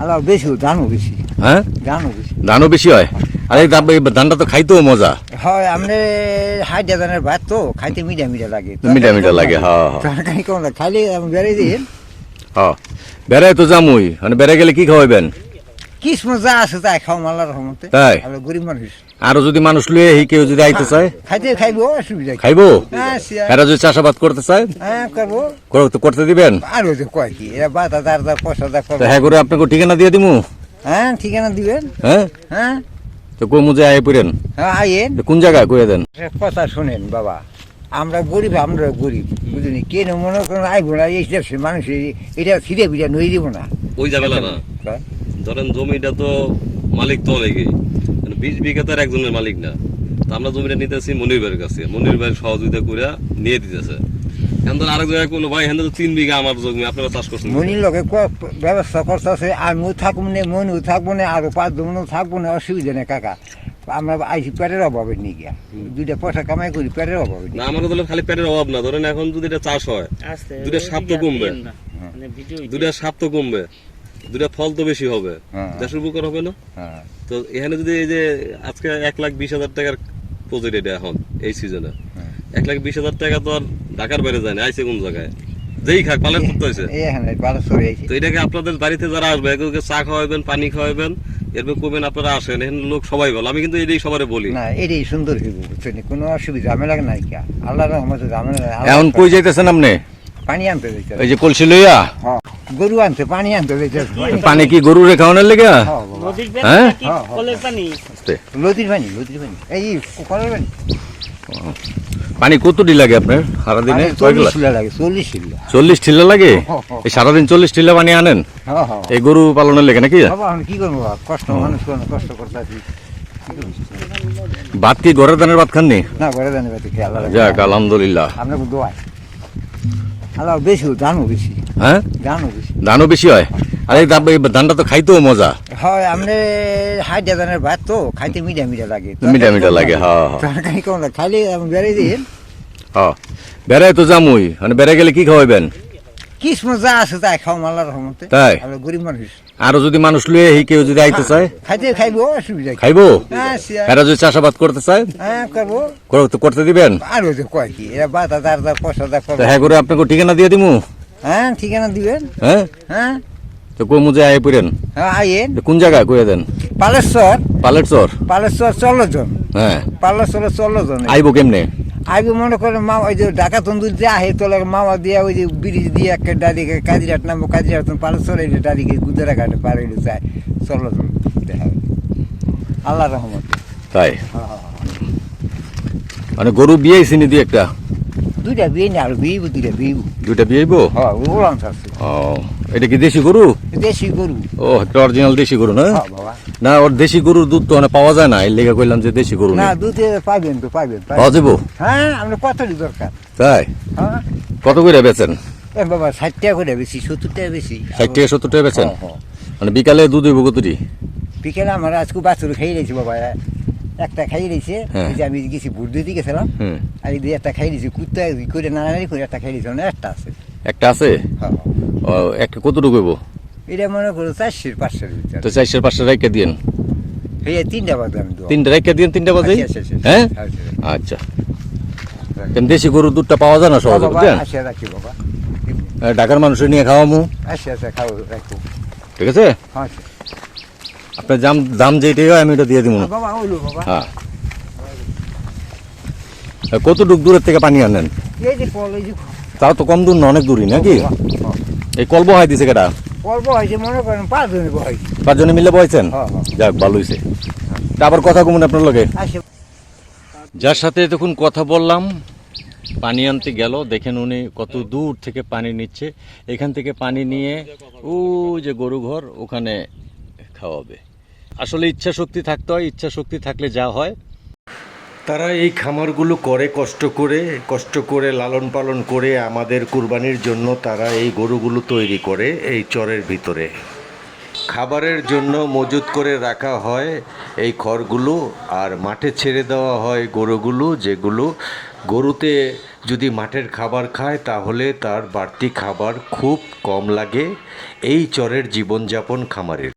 আলাদা বেশি ধানও বেশি। হ্যাঁ? ধানও বেশি। ধানও বেশি হয়? আরে ধানটা তো খাইতো মজা। হয় আপনি হাই ধানের ভাত তো খাইতে মিঠা মিঠা লাগে। মিঠা মিঠা লাগে, হ্যাঁ, হ্যাঁ। লাগে। খাইলে আমি বেড়ে দিন হ্যাঁ। বেড়াই তো যামুই। মানে বেড়াই গেলে কি খাওয়াবেন কিসমত যা আছে তাই খাও মালার রহমতে। তাই? আমরা গরিব মানুষ। আরও যদি মানুষ লুয়ে এই কেউ যদি আইতে চায়? খাইতে খাইবো অসুবিধা কি? খাইবো? হ্যাঁ এরা যদি চাষাবাদ করতে চায়? হ্যাঁ করব। কর- তো করতে দিবেন? আর ওই যে কয় কি এরা বাতা দার দার পয়সা দা তো করব হ্যাঁ করে আপনাকে ঠিকানা দিয়ে দিমু? হ্যাঁ ঠিকানা দিবেন? হ্যাঁ? হ্যাঁ? তো কো মুজে আয় পড়েন? হ্যাঁ আইয়েন কোন জায়গায় কয়ে দেন? কথা শোনেন বাবা। আমরা গরিব আমরা গরিব বুঝলি কেন মনে করেন আইবো না এই মানুষ এটা ফিরে ফিরে নই দিব না। ওই ঝামেলা না। কয়? ধরেন জমিটা তো মালিক তো অনেকেই। মানে বিশ বিঘা তো আর একজনের মালিক না। তা আমরা জমিটা নিতেছি মনির ভাইয়ের কাছে। মনির ভাই সহযোগিতা করে নিয়ে দিতেছে। এখন ধর আরেক জায়গায় কোনো ভাই এখানে তো তিন বিঘা আমার জমি আপনারা চাষ করছেন মনির লোকে ক- ব্যবস্থা করতেছে আমিও থাকব না মনিও থাকব না আরও পাঁচ থাকব না অসুবিধা নেই কাকা। আমরা আইসি পেটের অভাবে নিয়ে গিয়া। দুইটা পয়সা কামাই করি পেটের অভাবে না আমার তো খালি পেটের অভাব না। ধরেন এখন যদি এটা চাষ হয় দুটা সাপ তো কমবে। দুটা সাপ তো কমবে। দুটা ফল তো বেশি হবে। হ্যাঁ। দেশের উপকার হবে না? হ্যাঁ। তো এখানে যদি এই যে আজকে এক লাখ বিশ হাজার টাকার প্রজেক্ট এটা এখন এই সিজনে হ্যাঁ। এক লাখ বিশ হাজার টাকা তো আর ঢাকার বাইরে যায় না আইসে কোন জায়গায়? যেই খাক পালন করতে হয়েছে তো এটাকে আপনাদের বাড়িতে যারা আসবে এগুলোকে চা খাওয়াবেন পানি খাওয়াবেন এরপর কবেন আপনারা আসেন এখানে লোক সবাই বলে। আমি কিন্তু এটাই সবারে বলি। না এটাই সুন্দর হইব বুঝছেন? কোনো অসুবিধা ঝামেলা নাই কা। আল্লাহ রহমতে ঝামেলা এখন কই যাইতেছেন আপনি? পানি আনতে এই যে কলসি লইয়া? হ্যাঁ। গরু আনতে পানি আনতে পানি কি গরু রে খাওয়ানোর লেগে? নদীর হ্যাঁ? পানি? পানি লতির পানি লতির পানি। এই কলের পানি। পানি কতটি লাগে আপনার সারাদিনে? কয় চল্লিশ গ্লাস? শিলা লাগে চল্লিশ শিলা চল্লিশ ঠিলা লাগে? হ্যাঁ, হ্যাঁ। এই সারাদিন চল্লিশ ঠিলা পানি আনেন? হ্যাঁ হ্যাঁ। এই গরু পালনের লেগে নাকি? বাবা আমি কি করব? কষ্ট মানুষ কষ্ট করতে ভাত কি ঘরের দানের ভাত খাননি? না ঘরে জানি বাতি খেয়াল যাক আলহামদুলিল্লাহ। আপনাকে দোয়াই। আল্লাহ বেশি ধানও বেশি। হ্যাঁ? ধানও বেশি। হয়? আর এই ধান- এই ধানটা তো খাইতেও মজা। হয় আপনি হাইডা ধানের ভাত তো খাইতে মিঠা মিঠা লাগে। মিঠা মিঠা লাগে, হ্যাঁ, হ্যাঁ। তরকারি কম লাগে? খাইলে বেড়ে দিন হ্যাঁ। বেড়াই তো যামুই। মানে বেড়াই গেলে কি খাওয়াবেন কিসমত যা আছে তাই খাও মালার রহমতে। তাই? গরিব মানুষ। আরও যদি মানুষ লুয়ে এই কেউ যদি আইতে চায়? খাইতে খাইবো অসুবিধা? খাইবো? হ্যাঁ এরা যদি চাষাবাদ করতে চায়? হ্যাঁ করব। তো করতে দিবেন? আর কয় কি এরা বাতা দার দার পয়সা দা হ্যাঁ করে আপনাকে ঠিকানা দিয়ে দিমু। হ্যাঁ ঠিকানা দিবেন? হ্যাঁ? হ্যাঁ? তো কো মুজে আয় পড়েন? হ্যাঁ আইয়েন কোন জায়গায় কয়ে দেন? পালেশ্বর। পালেশ্বর? চল্লো জন হ্যাঁ। পালেশ্বর চল্লো জন আইবো কেমনে? আগে মনে করেন মা ওই যে ঢাকা তন্দুর দিয়ে আহে তোলা মামা দিয়ে ওই যে ব্রিজ দিয়ে একটা ডালিকে কাজিরাট নামবো কাজিরাট পালেশ্বর এই ডালিকে গুদারা ঘাটে পার যায় চল্লো জন দেখা আল্লাহ রহমত। তাই? হ্যাঁ, হ্যাঁ, হ্যাঁ। মানে গরু বিয়ে চিনি দিয়ে একটা? দুইটা বিয়ে না আর বিয়ে দুইটা বিয়ে দুইটা বিয়েবো হ্যাঁ ওলাম আছে ও এটা কি দেশি গরু? দেশি গরু। ও একটা অরিজিনাল দেশি গরু না? হ্যাঁ বাবা। না ওর দেশি গরুর দুধ তো মানে পাওয়া যায় না। এর লেগে কইলাম যে দেশি গরু না দুধে পাইবেন তো পাইবেন পাইবেন। পাওয়া যাব? হ্যাঁ আমরা কতটি দরকার। তাই? হ্যাঁ। কত করে বেচেন? এ বাবা ষাট টাকা করে বেশি সত্তর টাকা বেশি। ষাট টাকা সত্তর টাকা বেচেন? হ্যাঁ। মানে বিকালে দুধ হইব কতটি? বিকেলে আমার আজকে বাছুর খেয়ে রয়েছে বাবা একটা খাই রয়েছে হ্যাঁ। এই যে আমি গেছি ভোট দিতে গেছিলাম। আর এই একটা খাই দিয়েছি কুত্তা করে নানানারি করে একটা খাই দিয়েছে মানে একটা আছে। একটা আছে? হ্যাঁ। ও একটা কতটুকু হইব? এটা মনে করো চারশোর পাঁচশোর তো চারশো পাঁচশো রাইকা দিন এই তিনটা বাজে আমি। তিনটা রাইকা দিন তিনটা বাজে? আচ্ছা, আচ্ছা, আচ্ছা, হ্যাঁ? আচ্ছা। আচ্ছা। কেন দেশি গরুর দুধটা পাওয়া যায় না সহজে বুঝলেন বাবা। হ্যাঁ, ঢাকার মানুষের নিয়ে খাওয়ামু। আসি আচ্ছা খাও রাখো। ঠিক আছে? হ্যাঁ আচ্ছা। আপনার দাম দাম যেটাই হয় আমি ওটা দিয়ে দিব বাবা ওলো বাবা। হ্যাঁ। কতটুক দূরের থেকে পানি আনেন? এই যে কল এই যে তাও তো কম দূর না অনেক দূরই নাকি। এই কল বহাই দিছে কেটা মনে পাঁচ জনে বহাই। পাঁচজনে মিলে বহাইছেন? হ্যাঁ, হ্যাঁ। যাক ভালো হয়েছে তা আবার কথা কমুন আপনার লগে। যার সাথে তখন কথা বললাম পানি আনতে গেল দেখেন উনি কত দূর থেকে পানি নিচ্ছে। এখান থেকে পানি নিয়ে ও যে গরু ঘর ওখানে খাওয়াবে। আসলে ইচ্ছা শক্তি থাকতে হয়, ইচ্ছা শক্তি থাকলে যা হয়। তারা এই খামারগুলো করে কষ্ট করে কষ্ট করে লালন পালন করে আমাদের কুরবানির জন্য তারা এই গরুগুলো তৈরি করে এই চরের ভিতরে। খাবারের জন্য মজুত করে রাখা হয় এই খড়গুলো আর মাঠে ছেড়ে দেওয়া হয় গরুগুলো, যেগুলো গরুতে যদি মাঠের খাবার খায় তাহলে তার বাড়তি খাবার খুব কম লাগে এই চরের জীবনযাপন খামারের।